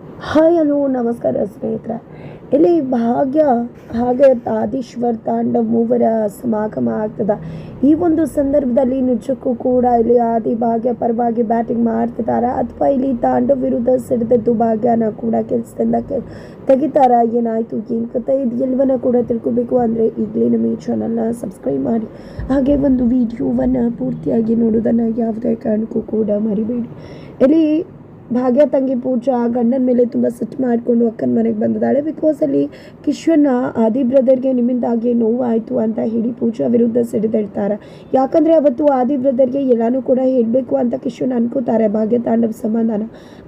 Hi, hello, ನಮಸ್ಕಾರ ಸ್ನೇಹಿತರೆ. ಇಲ್ಲಿ ಭಾಗ್ಯ ಹಾಗೆ ಆದೀಶ್ವರ್ ತಾಂಡವ್ ಮೂವರ ಸಮಾಗಮ ಆಗ್ತದ. ಈ ಒಂದು ಸಂದರ್ಭದಲ್ಲಿ ನಿಜಕ್ಕೂ ಕೂಡ ಇಲ್ಲಿ ಆದಿ ಭಾಗ್ಯ ಪರವಾಗಿ ಬ್ಯಾಟಿಂಗ್ ಮಾಡ್ತಿದ್ದಾರೆ ಅಥವಾ ಇಲ್ಲಿ ತಾಂಡವ್ ವಿರುದ್ಧ ಸಿಡಿದದ್ದು ಭಾಗ್ಯನ ಕೂಡ ಕೆಲಸದಿಂದ ಕೆ, ತೆಗಿತಾರ. ಏನಾಯಿತು, ಏನು ಕತೆ ಇದು ಎಲ್ಲವನ್ನ ಕೂಡ ತಿಳ್ಕೊಬೇಕು ಅಂದರೆ ಈಗಲೇ ನಮ್ಮ ಈ ಚಾನಲ್ನ ಸಬ್ಸ್ಕ್ರೈಬ್ ಮಾಡಿ. ಹಾಗೆ ಒಂದು ವಿಡಿಯೋವನ್ನು ಪೂರ್ತಿಯಾಗಿ ನೋಡೋದನ್ನು ಯಾವುದೇ ಕಾರಣಕ್ಕೂ ಕೂಡ ಮರಿಬೇಡಿ. ಇಲ್ಲಿ ಭಾಗ್ಯ ತಂಗಿ ಪೂಜಾ ಗಂಡನ ಮೇಲೆ ತುಂಬ ಸಿಟ್ಟು ಮಾಡಿಕೊಂಡು ಅಕ್ಕನ ಮನೆಗೆ ಬಂದಿದ್ದಾಳೆ. ಬಿಕಾಸ್ ಅಲ್ಲಿ ಕಿಶ್ವನ್ನ ಆದಿ ಬ್ರದರ್ಗೆ ನಿಮ್ಮಿಂದಾಗಿ ನೋವಾಯಿತು ಅಂತ ಹೇಳಿ ಪೂಜಾ ವಿರುದ್ಧ ಸಿಡಿದಿಡ್ತಾರೆ ಯಾಕಂದರೆ ಅವತ್ತು ಆದಿ ಬ್ರದರ್ಗೆ ಎಲ್ಲಾನು ಕೂಡ ಹೇಳಬೇಕು ಅಂತ ಕಿಶ್ವನ್ ಅನ್ಕೋತಾರೆ ಭಾಗ್ಯ ತಾಂಡವ ಸಂಬಂಧನ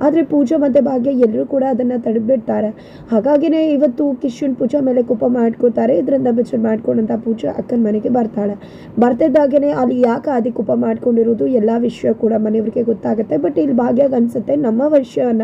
ಆದರೆ ಪೂಜಾ ಮತ್ತು ಭಾಗ್ಯ ಎಲ್ಲರೂ ಕೂಡ ಅದನ್ನು ತಡೆದ್ಬಿಡ್ತಾರೆ ಹಾಗಾಗಿನೇ ಇವತ್ತು ಕಿಶ್ವನ್ ಪೂಜಾ ಮೇಲೆ ಕೋಪ ಮಾಡ್ಕೋತಾರೆ. ಇದರಿಂದ ಬೆಚ್ಚರ್ ಮಾಡ್ಕೊಂಡಂತ ಪೂಜಾ ಅಕ್ಕನ ಮನೆಗೆ ಬರ್ತಾಳೆ. ಬರ್ತಿದ್ದಾಗೇ ಅಲ್ಲಿ ಯಾಕೆ ಆದಿ ಕೋಪ ಮಾಡ್ಕೊಂಡಿರೋದು? ಎಲ್ಲ ವಿಷಯ ಕೂಡ ಮನೆಯವ್ರಿಗೆ ಗೊತ್ತಾಗುತ್ತೆ. ಬಟ್ ಇಲ್ಲಿ ಭಾಗ್ಯಾಗ ಅನ್ಸುತ್ತೆ ನಮ್ಮ ವರ್ಷನ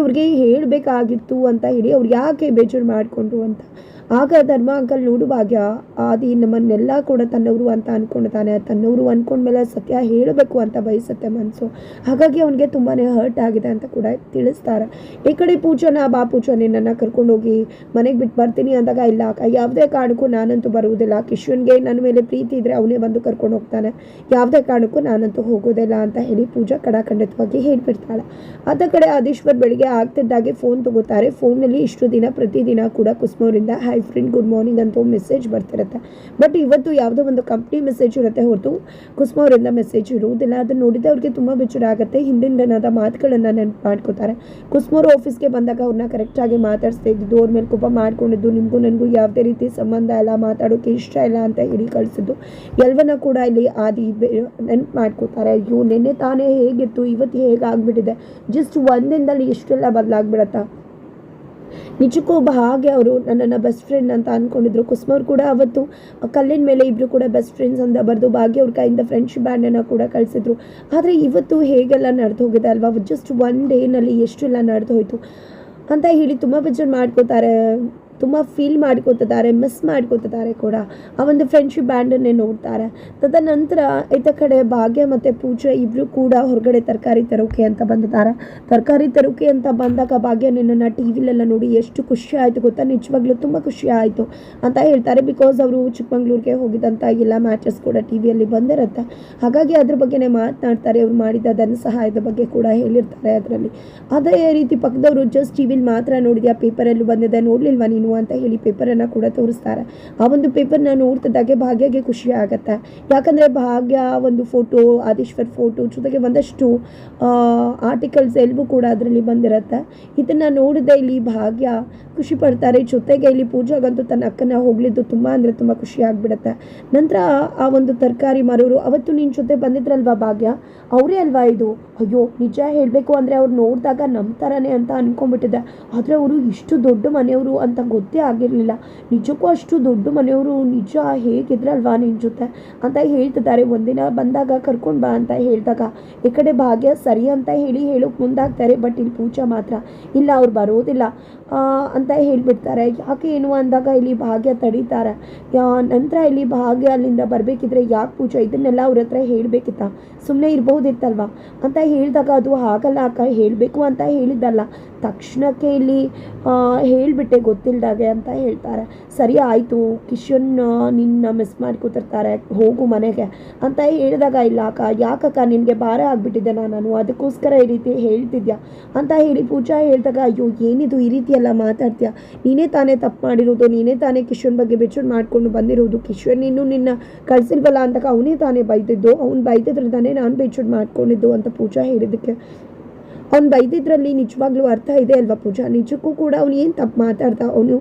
ಅವ್ರಿಗೆ ಹೇಳಬೇಕಾಗಿತ್ತು ಅಂತ ಹೇಳಿ ಅವ್ರು ಯಾಕೆ ಬೇಜಾರು ಮಾಡಿಕೊಂಡ್ರು ಅಂತ. ಆಗ ಧರ್ಮ ಅಂಕಲ್ ನೋಡುವಾಗ, ಆದಿ ನಮ್ಮನ್ನೆಲ್ಲ ಕೂಡ ತನ್ನವರು ಅಂತ ಅನ್ಕೊಂಡಿದ್ದಾನೆ. ತನ್ನವರು ಅಂದ್ಕೊಂಡ್ಮೇಲೆ ಸತ್ಯ ಹೇಳಬೇಕು ಅಂತ ಬಯಸುತ್ತೆ ಮನಸ್ಸು ಹಾಗಾಗಿ ಅವನಿಗೆ ತುಂಬಾ ಹರ್ಟ್ ಆಗಿದೆ ಅಂತ ಕೂಡ ತಿಳಿಸ್ತಾರೆ. ಈ ಕಡೆ ಪೂಜನ ಬಾ ಪೂಜ, ನಿನ್ನನ್ನು ಕರ್ಕೊಂಡೋಗಿ ಮನೆಗೆ ಬಿಟ್ಟು ಬರ್ತೀನಿ ಅಂದಾಗ, ಇಲ್ಲ ಯಾವುದೇ ಕಾರಣಕ್ಕೂ ನಾನಂತೂ ಬರುವುದಿಲ್ಲ. ಕಿಶನ್ಗೆ ನನ್ನ ಮೇಲೆ ಪ್ರೀತಿ ಇದ್ದರೆ ಅವನೇ ಬಂದು ಕರ್ಕೊಂಡು ಹೋಗ್ತಾನೆ. ಯಾವುದೇ ಕಾರಣಕ್ಕೂ ನಾನಂತೂ ಹೋಗೋದಿಲ್ಲ ಅಂತ ಹೇಳಿ ಪೂಜಾ ಕಡಾಖಂಡಿತವಾಗಿ ಹೇಳ್ಬಿಡ್ತಾಳೆ. ಅದ ಕಡೆ ಆದೀಶ್ವರ್ ಬೆಳಿಗ್ಗೆ ಆಗ್ತಿದ್ದಾಗೆ ಫೋನ್ ತಗೋತಾರೆ. ಫೋನಲ್ಲಿ ಇಷ್ಟು ದಿನ ಪ್ರತಿದಿನ ಕೂಡ ಕುಸ್ಮೋರಿಂದ ಹೈ ಫ್ರೆಂಡ್ ಗುಡ್ ಮಾರ್ನಿಂಗ್ ಅಂತ ಮೆಸೇಜ್ ಬರ್ತಿರುತ್ತೆ ಬಟ್ ಇವತ್ತು ಯಾವುದೋ ಒಂದು ಕಂಪ್ನಿ ಮೆಸೇಜ್ ಇರುತ್ತೆ ಹೊರತು. ಅವರಿಂದ ಮೆಸೇಜ್ ಇರುವುದಿಲ್ಲ. ಅದನ್ನು ನೋಡಿದ್ರೆ ಅವ್ರಿಗೆ ತುಂಬ ಬೇಜಾರ ಆಗುತ್ತೆ ಹಿಂದಿನ ದಿನದ ಮಾತುಗಳನ್ನು ನೆನಪು ಮಾಡ್ಕೋತಾರೆ. ಕುಸ್ಮೋರು ಆಫೀಸ್ಗೆ ಬಂದಾಗ ಅವ್ರನ್ನ ಕರೆಕ್ಟಾಗಿ ಮಾತಾಡಿಸ್ತಾ ಇದ್ದಿದ್ದು, ಅವ್ರ ಮೇಲೆ ಕೋಪ ಮಾಡ್ಕೊಂಡಿದ್ದು, ನಿಮಗೂ ನನಗೂ ಯಾವುದೇ ರೀತಿ ಸಂಬಂಧ ಇಲ್ಲ ಮಾತಾಡೋಕ್ಕೆ ಇಷ್ಟ ಇಲ್ಲ ಅಂತ ಹೇಳಿ ಕಳಿಸಿದ್ದು. ಎಲ್ಲವನ್ನ ಕೂಡ ಇಲ್ಲಿ ಆದಿ ನೆನಪು ಮಾಡ್ಕೋತಾರೆ. ಅಯ್ಯೋ, ನಿನ್ನೆ ತಾನೇ ಹೇಗಿತ್ತು, ಇವತ್ತು ಹೇಗಾಗ್ಬಿಟ್ಟಿದೆ? ಜಸ್ಟ್ ಒಂದಿನದಲ್ಲಿ ಇಷ್ಟೆಲ್ಲ ಬದಲಾಗ್ಬಿಡತ್ತಾ? ನಿಜಕ್ಕೂ ಭಾಗ್ಯ ಅವರು ನನ್ನನ್ನು ಬೆಸ್ಟ್ ಫ್ರೆಂಡ್ ಅಂತ ಅಂದ್ಕೊಂಡಿದ್ರು ಕುಸುಮವ್ರು ಕೂಡ ಅವತ್ತು ಕಲ್ಲಿನ ಮೇಲೆ ಇಬ್ಬರು ಕೂಡ ಬೆಸ್ಟ್ ಫ್ರೆಂಡ್ಸ್ ಅಂತ ಬರೆದು ಭಾಗ್ಯ ಅವ್ರ ಕೈಯಿಂದ ಫ್ರೆಂಡ್ಶಿಪ್ ಬ್ಯಾಂಡನ್ನು ಕೂಡ ಕಳಿಸಿದ್ರು. ಆದರೆ ಇವತ್ತು ಹೇಗೆಲ್ಲ ನಡೆದು ಹೋಗಿದೆ ಅಲ್ವಾ? ಜಸ್ಟ್ ಒನ್ ಡೇನಲ್ಲಿ ಎಷ್ಟೆಲ್ಲ ನಡೆದು ಹೋಯಿತು? ಅಂತ ಹೇಳಿ ತುಂಬ ಬೇಜಾರು ಮಾಡ್ಕೋತಾರೆ. ತುಂಬ ಫೀಲ್ ಮಾಡ್ಕೋತಿದ್ದಾರೆ ಮಿಸ್ ಮಾಡ್ಕೋತಿದ್ದಾರೆ ಕೂಡ. ಆ ಒಂದು ಫ್ರೆಂಡ್ಶಿಪ್ ಬ್ಯಾಂಡನ್ನೇ ನೋಡ್ತಾರೆ. ತದನಂತರ ಇತ್ತ ಕಡೆ ಭಾಗ್ಯ ಮತ್ತು ಪೂಜೆ ಇಬ್ಬರು ಕೂಡ ಹೊರಗಡೆ ತರಕಾರಿ ತರೋಕೆ ಅಂತ ಬಂದಿದ್ದಾರೆ. ತರಕಾರಿ ತರೋಕೆ ಅಂತ ಬಂದಾಗ ಭಾಗ್ಯ ನಿನ್ನನ್ನು ಟಿ ವಿಲೆಲ್ಲ ನೋಡಿ ಎಷ್ಟು ಖುಷಿ ಆಯಿತು ಗೊತ್ತಾ? ನಿಜವಾಗ್ಲೂ ತುಂಬ ಖುಷಿ ಆಯಿತು ಅಂತ ಹೇಳ್ತಾರೆ. ಬಿಕಾಸ್ ಅವರು ಚಿಕ್ಕಮಂಗ್ಳೂರಿಗೆ ಹೋಗಿದ್ದಂಥ ಎಲ್ಲ ಮ್ಯಾಚಸ್ ಕೂಡ ಟಿ ವಿಯಲ್ಲಿ ಬಂದಿರುತ್ತೆ. ಹಾಗಾಗಿ ಅದ್ರ ಬಗ್ಗೆನೇ ಮಾತನಾಡ್ತಾರೆ. ಅವ್ರು ಮಾಡಿದ ಧನ ಸಹಾಯದ ಬಗ್ಗೆ ಕೂಡ ಹೇಳಿರ್ತಾರೆ ಅದರಲ್ಲಿ. ಅದೇ ರೀತಿ ಪಕ್ಕದವರು ಜಸ್ಟ್ ಟಿ ವಿಲಿ ಮಾತ್ರ ನೋಡಿದ್ಯಾ? ಪೇಪರಲ್ಲೂ ಬಂದಿದೆ, ನೋಡಲಿಲ್ವಾ ನೀನು? ಅಂತ ಹೇಳಿ ಪೇಪರನ್ನು ಕೂಡ ತೋರಿಸ್ತಾರೆ. ಆ ಒಂದು ಪೇಪರ್ನ ನೋಡ್ತಿದ್ದಾಗೆ ಭಾಗ್ಯಗೆ ಖುಷಿ ಆಗುತ್ತೆ. ಯಾಕಂದರೆ ಭಾಗ್ಯ ಒಂದು ಫೋಟೋ ಆದೀಶ್ವರ್ ಫೋಟೋ ಜೊತೆಗೆ ಒಂದಷ್ಟು ಆರ್ಟಿಕಲ್ಸ್ ಎಲ್ಲವೂ ಕೂಡ ಅದರಲ್ಲಿ ಬಂದಿರುತ್ತೆ. ಇದನ್ನು ನೋಡಿದೆ ಇಲ್ಲಿ ಭಾಗ್ಯ ಖುಷಿ ಪಡ್ತಾರೆ. ಜೊತೆಗೆ ಇಲ್ಲಿ ಪೂಜಾಗಂತೂ ತನ್ನ ಅಕ್ಕನ ಹೋಗ್ಲಿದ್ದು ತುಂಬ ಅಂದರೆ ತುಂಬ ಖುಷಿ ಆಗಿಬಿಡುತ್ತೆ. ನಂತರ ಆ ಒಂದು ತರಕಾರಿ ಮರೋರು, ಅವತ್ತು ನಿನ್ನ ಜೊತೆ ಬಂದಿದ್ರಲ್ವಾ ಭಾಗ್ಯ? ಅವರೇ ಅಲ್ವಾ ಇದು? ಅಯ್ಯೋ, ನಿಜ ಹೇಳಬೇಕು ಅಂದರೆ ಅವ್ರು ನೋಡಿದಾಗ ನಮ್ಮ ಥರನೇ ಅಂತ ಅಂದ್ಕೊಂಡ್ಬಿಟ್ಟಿದ್ದೆ ಆದರೆ ಅವರು ಇಷ್ಟು ದೊಡ್ಡ ಮನೆಯವರು ಅಂತ ಗೊತ್ತೇ ಆಗಿರಲಿಲ್ಲ. ನಿಜಕ್ಕೂ ಅಷ್ಟು ದೊಡ್ಡ ಮನೆಯವರು ನಿಜ ಹೇಗಿದ್ರಲ್ವಾ ನಿನ್ನ ಜೊತೆ? ಅಂತ ಹೇಳ್ತಿದ್ದಾರೆ. ಒಂದಿನ ಬಂದಾಗ ಕರ್ಕೊಂಡು ಬಾ ಅಂತ ಹೇಳಿದಾಗ, ಈ ಕಡೆ ಭಾಗ್ಯ ಸರಿ ಅಂತ ಹೇಳಿ ಹೇಳೋಕೆ ಮುಂದಾಗ್ತಾರೆ, ಬಟ್ ಇಲ್ಲಿ ಪೂಜಾ ಮಾತ್ರ ಇಲ್ಲ, ಅವ್ರು ಬರೋದಿಲ್ಲ. ಅಂತ ಹೇಳಿಬಿಡ್ತಾರೆ. ಯಾಕೆ ಏನು ಅಂದಾಗ ಇಲ್ಲಿ ಭಾಗ್ಯ ತಡೀತಾರೆ. ನಂತರ ಇಲ್ಲಿ ಭಾಗ್ಯ ಅಲ್ಲಿಂದ ಬರಬೇಕಿದ್ರೆ ಯಾಕೆ ಪೂಜಾ? ಇದನ್ನೆಲ್ಲ ಅವ್ರ ಹತ್ರ ಹೇಳಬೇಕಿತ್ತ? ಸುಮ್ಮನೆ ಇರ್ಬೋದಿತ್ತಲ್ವಾ ಅಂತ ಹೇಳಿದಾಗ, ಅದು ಆಗಲ್ಲ ಅಕ್ಕ, ಹೇಳಬೇಕು ಅಂತ ಹೇಳಿದ್ದಲ್ಲ. ತಕ್ಷಣಕ್ಕೆ ಇಲ್ಲಿ ಹೇಳಿಬಿಟ್ಟೆ ಗೊತ್ತಿಲ್ಲದಾಗೆ ಅಂತ ಹೇಳ್ತಾರೆ. ಸರಿ, ಆಯಿತು, ಕಿಶನ್ ನಿನ್ನ ಮಿಸ್ ಮಾಡ್ಕೊತಿರ್ತಾರೆ, ಹೋಗು ಮನೆಗೆ ಅಂತ ಹೇಳಿದಾಗ, ಇಲ್ಲ ಅಕ್ಕ, ಯಾಕಕ್ಕ ನಿನಗೆ ಭಾರ ಆಗಿಬಿಟ್ಟಿದ್ದೆ ನಾನು ಅದಕ್ಕೋಸ್ಕರ ಈ ರೀತಿ ಹೇಳ್ತಿದ್ಯಾ? ಅಂತ ಹೇಳಿ ಪೂಜಾ ಹೇಳಿದಾಗ, ಅಯ್ಯೋ, ಏನಿದು ಈ ರೀತಿ ಎಲ್ಲ ಮಾತಾಡ್ತೀಯ? ನೀನೇ ತಾನೇ ತಪ್ಪು ಮಾಡಿರೋದು, ನೀನೇ ತಾನೇ ಕಿಶನ್ ಬಗ್ಗೆ ಬೆಚ್ಚರ್ ಮಾಡ್ಕೊಂಡು ಬಂದಿರೋದು. ಕಿಶನ್ ಇನ್ನೂ ನಿನ್ನ ಕಳಿಸಿಲ್ವಲ್ಲ ಅಂದಾಗ, ಅವನೇ ತಾನೇ ಬೈದಿದ್ದು. ಅವ್ನು ಬೈದಿದ್ರೆ ತಾನೇ ನಾನು ಬೆಚ್ಚರ್ ಮಾಡ್ಕೊಂಡಿದ್ದು ಅಂತ ಪೂಜಾ ಹೇಳಿದ್ದಕ್ಕೆ ಅವ್ನು ಬೈದಿದ್ರಲ್ಲಿ ನಿಜವಾಗ್ಲೂ ಅರ್ಥ ಇದೆ ಅಲ್ವಾ ಪೂಜಾ? ನಿಜಕ್ಕೂ ಕೂಡ ಅವ್ನು ಏನು ತಪ್ಪು ಮಾತಾಡ್ದ? ಅವನು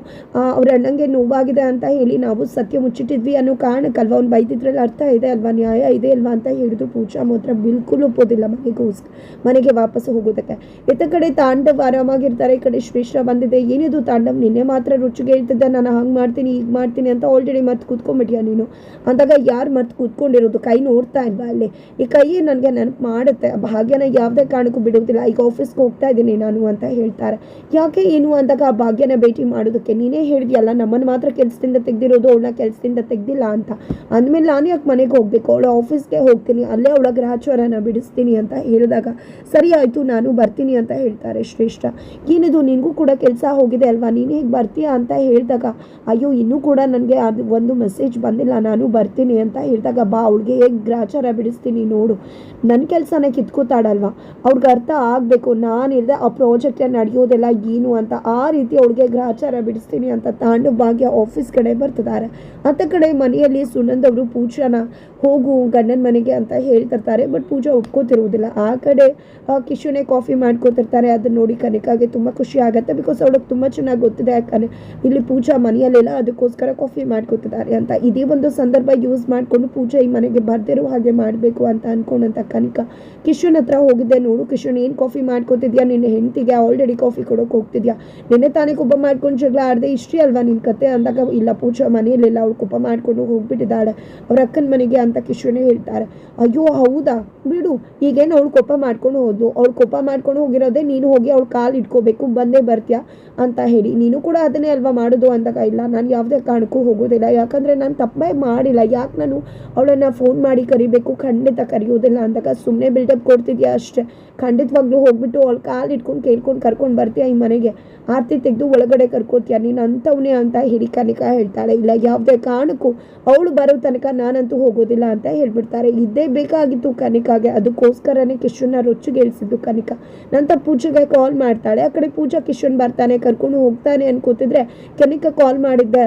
ಅವ್ರ ಅಣ್ಣಂಗೆ ನೋವಾಗಿದೆ ಅಂತ ಹೇಳಿ ನಾವು ಸತ್ಯ ಮುಚ್ಚಿಟ್ಟಿದ್ವಿ ಅನ್ನೋ ಕಾರಣಕ್ಕಲ್ವಾ ಅವ್ನು ಬೈದಿದ್ರಲ್ಲಿ ಅರ್ಥ ಇದೆ ಅಲ್ವಾ? ನ್ಯಾಯ ಇದೆ ಅಲ್ವಾ ಅಂತ ಹೇಳಿದ್ರು ಪೂಜಾ ಮಾತ್ರ ಬಿಲ್ಕುಲ್ ಒಪ್ಪೋದಿಲ್ಲ ಮನೆಗೋಸ್ಕರ ಮನೆಗೆ ವಾಪಸ್ ಹೋಗೋದಕ್ಕೆ. ಇತ್ತ ಕಡೆ ತಾಂಡವ್ ಆರಾಮಾಗಿರ್ತಾರೆ, ಈ ಕಡೆ ಶ್ರೇಷ್ಠ ಬಂದಿದೆ. ಏನಿದು ತಾಂಡವ್? ನಿನ್ನೆ ಮಾತ್ರ ರುಚಿಗೆ ಹೇಳ್ತಿದ್ದೆ, ನಾನು ಹಂಗೆ ಮಾಡ್ತೀನಿ ಈಗ ಮಾಡ್ತೀನಿ ಅಂತ ಆಲ್ರೆಡಿ ಮತ್ತೆ ಕೂತ್ಕೊಂಡ್ಬಿಟ್ಟಿಯಾ ನೀನು? ಅಂದಾಗ ಯಾರು ಮತ್ತೆ ಕೂತ್ಕೊಂಡಿರೋದು? ಕೈ ನೋಡ್ತಾ ಇಲ್ವಾ ಅಲ್ಲಿ? ಈ ಕೈಯೇ ನನಗೆ ನೆನಪು ಮಾಡುತ್ತೆ. ಭಾಗ್ಯನ ಯಾವುದೇ ಕಾರಣಕ್ಕೂ ಬಿಡುವುದಿಲ್ಲ. ಈಗ ಆಫೀಸ್ಗೆ ಹೋಗ್ತಾ ಇದ್ದೀನಿ ನಾನು ಅಂತ ಹೇಳ್ತಾರೆ. ಯಾಕೆ ಏನು ಅಂದಾಗ ಆ ಭಾಗ್ಯನ ಭೇಟಿ ಮಾಡೋದಕ್ಕೆ? ನೀನೇ ಹೇಳಿದ್ಯಲ್ಲ ನಮ್ಮನ್ನು ಮಾತ್ರ ಕೆಲಸದಿಂದ ತೆಗ್ದಿರೋದು, ಅವಳನ್ನ ಕೆಲಸದಿಂದ ತೆಗ್ದಿಲ್ಲ ಅಂತ. ಅಂದಮೇಲೆ ನಾನು ಯಾಕೆ ಮನೆಗೆ ಹೋಗಬೇಕು? ಅವಳು ಆಫೀಸ್ಗೆ ಹೋಗ್ತೀನಿ, ಅಲ್ಲೇ ಅವಳ ಗ್ರಹಚಾರನ ಬಿಡಿಸ್ತೀನಿ ಅಂತ ಹೇಳಿದಾಗ, ಸರಿ ಆಯಿತು, ನಾನು ಬರ್ತೀನಿ ಅಂತ ಹೇಳ್ತಾರೆ ಶ್ರೇಷ್ಠ. ಏನಿದು, ನಿನಗೂ ಕೂಡ ಕೆಲಸ ಹೋಗಿದೆ ಅಲ್ವಾ? ನೀನು ಹೇಗೆ ಬರ್ತೀಯಾ ಅಂತ ಹೇಳಿದಾಗ, ಅಯ್ಯೋ, ಇನ್ನೂ ಕೂಡ ನನಗೆ ಅದು ಒಂದು ಮೆಸೇಜ್ ಬಂದಿಲ್ಲ, ನಾನು ಬರ್ತೀನಿ ಅಂತ ಹೇಳಿದಾಗ, ಬಾ, ಅವಳಿಗೆ ಹೇಗೆ ಗ್ರಹಚಾರ ಬಿಡಿಸ್ತೀನಿ ನೋಡು. ನನ್ನ ಕೆಲಸನ ಕಿತ್ಕೋತಾಡಲ್ವಾ ಅವ್ರಿಗೆ ಅರ್ಥ ಆಗಬೇಕು. ನಾನು ಇಲ್ಲದೆ ಆ ಪ್ರಾಜೆಕ್ಟೇ ನಡೆಯೋದೆಲ್ಲ ಏನು ಅಂತ ಆ ರೀತಿ ಅವಳಿಗೆ ಗ್ರಾಚಾರ ಬಿಡಿಸ್ತೀನಿ ಅಂತ ತಾಂಡು ಭಾಗ್ಯ ಆಫೀಸ್ ಕಡೆ ಬರ್ತಿದ್ದಾರೆ ಅತ್ತ ಕಡೆ ಮನೆಯಲ್ಲಿ ಸುನಂದ್ ಅವರು ಪೂಜಾನ ಹೋಗು ಗಂಡನ ಮನೆಗೆ ಅಂತ ಹೇಳ್ತಿರ್ತಾರೆ. ಬಟ್ ಪೂಜಾ ಒಪ್ಕೋತಿರುವುದಿಲ್ಲ. ಆ ಕಡೆ ಕಿಶುನೇ ಕಾಫಿ ಮಾಡ್ಕೋತಿರ್ತಾರೆ. ಅದನ್ನ ನೋಡಿ ಕನಿಕಾಗೆ ತುಂಬ ಖುಷಿ ಆಗುತ್ತೆ. ಬಿಕಾಸ್ ಅವಳಿಗೆ ತುಂಬ ಚೆನ್ನಾಗಿ ಗೊತ್ತಿದೆ ಯಾಕಂದರೆ ಇಲ್ಲಿ ಪೂಜಾ ಮನೆಯಲ್ಲೆಲ್ಲ ಅದಕ್ಕೋಸ್ಕರ ಕಾಫಿ ಮಾಡ್ಕೋತಿದ್ದಾರೆ ಅಂತ. ಇದೇ ಒಂದು ಸಂದರ್ಭ ಯೂಸ್ ಮಾಡಿಕೊಂಡು ಪೂಜಾ ಈ ಮನೆಗೆ ಬರ್ದಿರೋ ಹಾಗೆ ಮಾಡಬೇಕು ಅಂತ ಅನ್ಕೊಂಡಂತ ಕನಿಕಾ ಕಿಶುನ್ ಹತ್ರ ಹೋಗಿದ್ದೆ ನೋಡು ಕಿಶುನ್, ಏನು ಕಾಫಿ ಮಾಡ್ಕೋತಿದ್ಯಾ? ನಿನ್ನ ಹೆಂಡತಿಗೆ ಆಲ್ರೆಡಿ ಕಾಫಿ ಕೊಡೋಕೆ ಹೋಗ್ತಿದ್ಯಾ? ನಿನ್ನೆ ತಾನೇ ಕುಪ್ಪ ಮಾಡ್ಕೊಂಡು ಜಗಳ ಆಡದೆ ಇಷ್ಟೇ ಅಲ್ವಾ ನಿನ್ನ ಕತೆ? ಅಂದಾಗ ಇಲ್ಲ, ಪೂಜಾ ಮನೆಯಲ್ಲೆಲ್ಲ ಅವ್ಳು ಕುಪ್ಪ ಮಾಡ್ಕೊಂಡು ಹೋಗ್ಬಿಟ್ಟಿದ್ದಾಳೆ. ಅವ್ರ ಅಕ್ಕನ ಮನೆಗೆ ಅಂತ ಕಿಶ್ವನೇ ಹೇಳ್ತಾರೆ. ಅಯ್ಯೋ, ಹೌದಾ? ಬಿಡು, ಈಗೇನು ಅವಳು ಕೋಪ ಮಾಡ್ಕೊಂಡು ಹೋದ್ಲು? ಅವ್ಳು ಕೋಪ ಮಾಡ್ಕೊಂಡು ಹೋಗಿರೋದೇ ನೀನು ಹೋಗಿ ಅವ್ಳು ಕಾಲು ಇಟ್ಕೋಬೇಕು, ಬಂದೇ ಬರ್ತೀಯಾ? ಅಂತ ಹೇಳಿ. ನೀನು ಕೂಡ ಅದನ್ನೇ ಅಲ್ವಾ ಮಾಡೋದು? ಅಂದಾಗ, ಇಲ್ಲ, ನಾನು ಯಾವುದೇ ಕಾರಣಕ್ಕೂ ಹೋಗೋದಿಲ್ಲ. ಯಾಕಂದರೆ ನಾನು ತಪ್ಪೇ ಮಾಡಿಲ್ಲ. ಯಾಕೆ ನಾನು ಅವಳನ್ನು ಫೋನ್ ಮಾಡಿ ಕರಿಬೇಕು? ಖಂಡಿತ ಕರೆಯೋದಿಲ್ಲ. ಅಂದಾಗ ಸುಮ್ಮನೆ ಬಿಲ್ಡಪ್ ಕೊಡ್ತಿದ್ಯಾ ಅಷ್ಟೇ? ಖಂಡಿತವಾಗ್ಲೂ ಹೋಗ್ಬಿಟ್ಟು ಅವಳು ಕಾಲು ಇಟ್ಕೊಂಡು ಕೇಳ್ಕೊಂಡು ಕರ್ಕೊಂಡು ಬರ್ತೀಯ ಈ ಮನೆಗೆ? ಆರತಿ ತೆಗೆದು ಒಳಗಡೆ ಕರ್ಕೋತೀಯ? ನೀನು ಅಂಥವನೇ ಅಂತ ಹೇಳಿ ಕನಿಕಾ ಹೇಳ್ತಾಳೆ. ಇಲ್ಲ, ಯಾವುದೇ ಕಾರಣಕ್ಕೂ ಅವಳು ಬರೋ ತನಕ ನಾನಂತೂ ಹೋಗೋದಿಲ್ಲ ಅಂತ ಹೇಳ್ಬಿಡ್ತಾರೆ. ಇದ್ದೇ ಬೇಕಾಗಿತ್ತು ಕನಿಕಾಗೆ. ಅದಕ್ಕೋಸ್ಕರನೇ ಕಿಶನ್ನ ರೊಚ್ಚಿಗೇಳಿಸಿದ್ದು ಕನಿಕ. ನಂತರ ಪೂಜೆಗೆ ಕಾಲ್ ಮಾಡ್ತಾಳೆ. ಆ ಕಡೆ ಪೂಜಾ ಕಿಶನ್ ಬರ್ತಾನೆ. ಕರ್ಕೊಂಡು ಹೋಗ್ತಾನೆ ಅನ್ಕೋತಿದ್ರೆ ಕನಿಕ ಕಾಲ್ ಮಾಡಿದ್ದೆ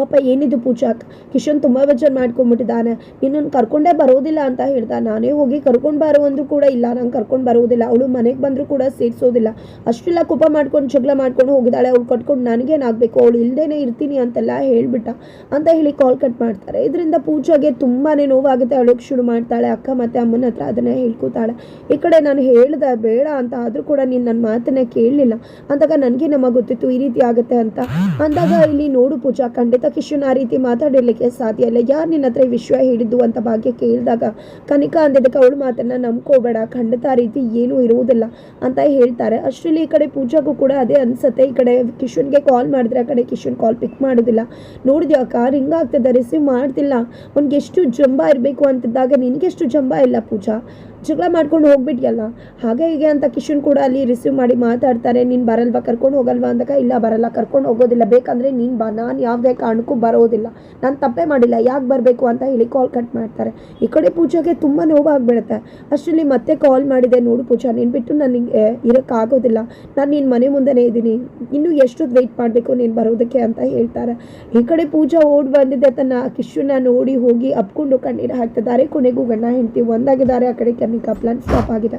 ಪಾಪ ಏನಿದು ಪೂಜಾ ಕಿಶನ್ ತುಂಬ ಬೇಜಾರು ಮಾಡ್ಕೊಂಡ್ಬಿಟ್ಟಿದ್ದಾನೆ ನಿನ್ನನ್ನು ಕರ್ಕೊಂಡೇ ಬರೋದಿಲ್ಲ ಅಂತ ಹೇಳ್ದ. ನಾನೇ ಹೋಗಿ ಕರ್ಕೊಂಡು ಬಾರೋ ಅಂದ್ರೂ ಕೂಡ ಇಲ್ಲ. ನಂಗೆ ಕರ್ಕೊಂಡು ಬರೋದಿಲ್ಲ. ಅವಳು ಮನೆಗೆ ಬಂದರೂ ಕೂಡ ಸೇರಿಸೋದಿಲ್ಲ. ಅಷ್ಟೆಲ್ಲ ಕೋಪ ಮಾಡ್ಕೊಂಡು ಜಗಳ ಮಾಡ್ಕೊಂಡು ಹೋಗಿದ್ದಾಳೆ. ಅವಳು ಕಟ್ಕೊಂಡು ನನಗೇನಾಗಬೇಕು? ಅವಳು ಇಲ್ಲದೇ ಇರ್ತೀನಿ ಅಂತೆಲ್ಲ ಹೇಳಿಬಿಟ್ಟ. ಅಂತ ಹೇಳಿ ಕಾಲ್ ಕಟ್ ಮಾಡ್ತಾರೆ. ಇದರಿಂದ ಪೂಜಾಗೆ ತುಂಬಾ ನೋವಾಗುತ್ತೆ. ಅಳೋಕೆ ಶುರು ಮಾಡ್ತಾಳೆ. ಅಕ್ಕ ಮತ್ತು ಅಮ್ಮನ ಹತ್ರ ಅದನ್ನೇ ಹೇಳ್ಕೊತಾಳೆ. ಈ ಕಡೆ ನಾನು ಹೇಳ್ದೆ ಬೇಡ ಅಂತ ಆದರೂ ಕೂಡ ನೀನು ನನ್ನ ಮಾತನ್ನೇ ಕೇಳಲಿಲ್ಲ. ಅಂದಾಗ ನನಗೆ ನಮಗೆ ಗೊತ್ತಿತ್ತು ಈ ರೀತಿ ಆಗುತ್ತೆ ಅಂತ. ಅಂದಾಗ ಇಲ್ಲಿ ನೋಡು ಪೂಜಾ, ಖಂಡಿತ ಕಿಶನ್ ಆ ರೀತಿ ಮಾತಾಡಿರ್ಲಿಕ್ಕೆ ಸಾಧ್ಯ ಇಲ್ಲ. ಯಾರು ನಿನ್ನ ಹತ್ರ ವಿಶ್ವ ಹೇಳಿದ್ದು ಅಂತ ಭಾಗ್ಯ ಕೇಳಿದಾಗ ಕನಿಕಾ ಅಂದಿದ್ದಕ್ಕೆ ಅವಳು ಮಾತನ್ನ ನಂಬ್ಕೋಬೇಡ. ಖಂಡಿತ ಆ ರೀತಿ ಏನೂ ಇರುವುದಿಲ್ಲ ಅಂತ ಹೇಳ್ತಾರೆ. ಅಷ್ಟರಲ್ಲಿ ಈ ಕಡೆ ಪೂಜಾಗೂ ಕೂಡ ಅದೇ ಅನ್ಸತ್ತೆ. ಈ ಕಡೆ ಕಿಶುನ್ಗೆ ಕಾಲ್ ಮಾಡಿದ್ರೆ ಆ ಕಡೆ ಕಿಶುನ್ ಕಾಲ್ ಪಿಕ್ ಮಾಡೋದಿಲ್ಲ. ನೋಡಿದ್ಯಾ ಅಕ್ಕ? ರಿಂಗ್ ಆಗ್ತದೆ. ರಿಸೀವ್ ಮಾಡ್ತಿಲ್ಲ. ಅವ್ನಿಗೆ ಎಷ್ಟು ಜಂಬ ಇರಬೇಕು ಅಂತಿದ್ದಾಗ ನಿನಗೆಷ್ಟು ಜಂಬ ಇಲ್ಲ ಪೂಜಾ? ಜಗಳ ಮಾಡ್ಕೊಂಡು ಹೋಗ್ಬಿಟ್ಯಲ್ಲ? ಹಾಗೆ ಹೀಗೆ ಅಂತ ಕಿಶನ್ ಕೂಡ ಅಲ್ಲಿ ರಿಸೀವ್ ಮಾಡಿ ಮಾತಾಡ್ತಾರೆ, ನೀನು ಬರಲ್ವಾ? ಕರ್ಕೊಂಡು ಹೋಗಲ್ವಾ ಅಂದಾಗ ಇಲ್ಲ, ಬರಲ್ಲ. ಕರ್ಕೊಂಡು ಹೋಗೋದಿಲ್ಲ. ಬೇಕಂದರೆ ನೀನು ಬಾ. ನಾನು ಯಾವುದೇ ಕಾರಣಕ್ಕೂ ಬರೋದಿಲ್ಲ. ನಾನು ತಪ್ಪೇ ಮಾಡಿಲ್ಲ. ಯಾಕೆ ಬರಬೇಕು ಅಂತ ಹೇಳಿ ಕಾಲ್ ಕಟ್ ಮಾಡ್ತಾರೆ. ಈ ಕಡೆ ಪೂಜಾಗೆ ತುಂಬ ನೋವಾಗ್ಬಿಡುತ್ತೆ. ಅಷ್ಟರಲ್ಲಿ ಮತ್ತೆ ಕಾಲ್ ಮಾಡಿದೆ. ನೋಡು ಪೂಜಾ, ನೀನು ಬಿಟ್ಟು ನನಗೆ ಇರೋಕ್ಕಾಗೋದಿಲ್ಲ. ನಾನು ನಿನ್ನ ಮನೆ ಮುಂದೆನೇ ಇದ್ದೀನಿ. ಇನ್ನೂ ಎಷ್ಟೊತ್ತು ವೆಯ್ಟ್ ಮಾಡಬೇಕು ನೀನು ಬರೋದಕ್ಕೆ ಅಂತ ಹೇಳ್ತಾರೆ. ಈ ಕಡೆ ಪೂಜಾ ಓಡಿ ಬಂದಿದ್ದೆ ತನ್ನ ಕಿಶನ್ನ ನೋಡಿ ಹೋಗಿ ಅಪ್ಕೊಂಡು ಕಣ್ಣೀರು ಹಾಕ್ತಿದ್ದಾರೆ. ಕೊನೆಗೂ ಗಣ್ಣ ಹೆಂಡತಿ ಒಂದಾಗಿದ್ದಾರೆ ಆ ಕಡೆ ಕೆಮಿಕಾ ಪ್ಲಾನ್ ಸ್ಟಾಪ್ ಆಗಿದೆ.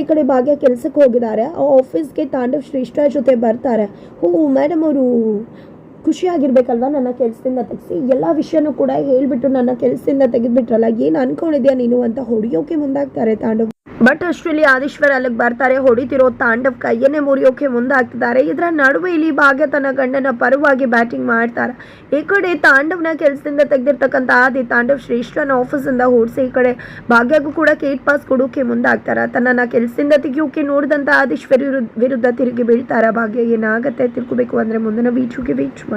ಈ ಕಡೆ ಭಾಗ್ಯ ಕೆಲಸಕ್ಕೆ ಹೋಗಿದ್ದಾರೆ. ಆ ಆಫೀಸ್ಗೆ ತಾಂಡವ್ ಶ್ರೇಷ್ಠ ಜೊತೆ ಬರ್ತಾರೆ. ಹೋ ಮೇಡಮ್ ಅವರು ಖುಷಿಯಾಗಿರ್ಬೇಕಲ್ವಾ ನನ್ನ ಕೆಲಸದಿಂದ ತೆಗೆಸಿ? ಎಲ್ಲ ವಿಷಯನೂ ಕೂಡ ಹೇಳ್ಬಿಟ್ಟು ನನ್ನ ಕೆಲಸದಿಂದ ತೆಗೆದ್ಬಿಟ್ರಲ್ಲ, ಏನು ಅನ್ಕೊಂಡಿದ್ಯಾ ನೀನು ಅಂತ ಹೊಡಿಯೋಕೆ ಮುಂದಾಗ್ತಾರೆ ತಾಂಡವ್ ಬಟ್ ಅಷ್ಟರಲ್ಲಿ ಆದೀಶ್ವರ್ ಅಲ್ಲಿಗೆ ಬರ್ತಾರೆ. ಹೊಡಿತಿರೋ ತಾಂಡವ್ ಕೈಯನ್ನೇ ಮುರಿಯೋಕೆ ಮುಂದಾಗ್ತಿದ್ದಾರೆ. ಇದರ ನಡುವೆ ಇಲ್ಲಿ ಭಾಗ್ಯ ತನ್ನ ಗಂಡನ ಪರವಾಗಿ ಬ್ಯಾಟಿಂಗ್ ಮಾಡ್ತಾರೆ. ಈ ಕಡೆ ತಾಂಡವ್ನ ಕೆಲಸದಿಂದ ತೆಗೆದಿರ್ತಕ್ಕಂಥ ಆದಿ ತಾಂಡವ್ ಶ್ರೇಷ್ಠನ ಆಫೀಸಿಂದ ಓಡಿಸಿ ಈ ಕಡೆ ಭಾಗ್ಯಗೂ ಕೂಡ ಕೇಟ್ ಪಾಸ್ ಕೊಡೋಕೆ ಮುಂದಾಗ್ತಾರೆ. ತನ್ನನ್ನ ಕೆಲಸದಿಂದ ತೆಗಿಯೋಕೆ ನೋಡಿದಂತ ಆದೀಶ್ವರ್ ವಿರುದ್ಧ ತಿರುಗಿ ಬೀಳ್ತಾರೆ. ಭಾಗ್ಯ ಏನಾಗತ್ತೆ ತಿಳ್ಕೊಬೇಕು ಅಂದ್ರೆ ಮುಂದಿನ ವೀಚುಗೆ ಮಾಡಿ.